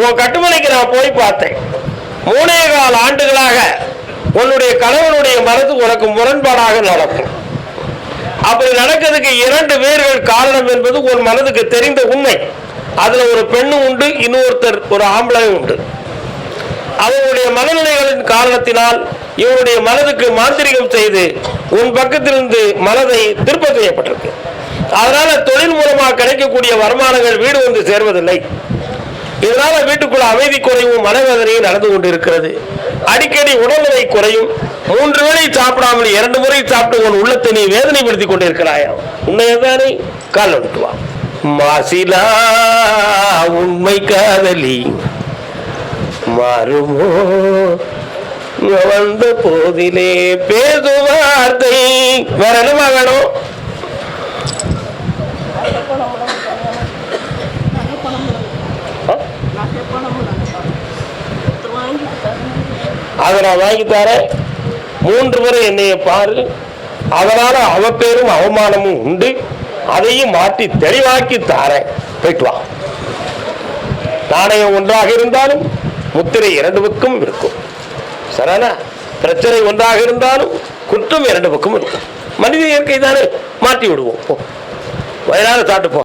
உன் கட்டுமனைக்கு நான் போய் பார்த்தேன். மூணே கால் ஆண்டுகளாக உன்னுடைய கணவனுடைய மனது உனக்கு முரண்பாடாக நடக்கும். அப்படி நடக்கிறதுக்கு இரண்டு பேர்கள் காரணம் என்பது உன் மனதுக்கு தெரிந்த உண்மை. அதுல ஒரு பெண்ணும் உண்டு இன்னொருத்தர் ஒரு ஆம்பளையும் உண்டு. அவருடைய மனநிலைகளின் காரணத்தினால் இவருடைய மனதுக்கு மாந்திரிகம் செய்து உன் பக்கத்திலிருந்து மனதை திருப்ப செய்யப்பட்டிருக்கு. அதனால தொழில் மூலமாக கிடைக்கக்கூடிய வருமானங்கள் வீடு வந்து சேர்வதில்லை. இதனால வீட்டுக்குள்ள அமைதி குறைவும் மனவேதனையும் நடந்து கொண்டிருக்கிறது. அடிக்கடி உடல்நிலை குறையும். மூன்று வேளை சாப்பிடாமல் இரண்டு முறை சாப்பிட்டு உன் உள்ளத்தை நீ வேதனைப்படுத்திக் கொண்டிருக்கிறாயா? உண்மையதானே கால் வந்துட்டு வா. மாசிலா உண்மை காதலி. மாறுமோ? வந்த போதிலே பேசுவார்த்தை. வேற என்னமா வேணும்? அதை நான் வாங்கி தரேன். மூன்று முறை என்னைய பாரு. அதனால அவ பேரும் அவமானமும் உண்டு. அதையும் மாற்றி தெளிவாக்கி தாரேன். போயிட்டு வா. நாணயம் ஒன்றாக இருந்தாலும் முத்திரை இரண்டு பக்கம் இருக்கும். சரியான பிரச்சனை ஒன்றாக இருந்தாலும் குற்றம் இரண்டு பக்கம் இருக்கும். மனித இயற்கை தானே? மாற்றி விடுவோம். போ. வயலான சாப்பிட்டு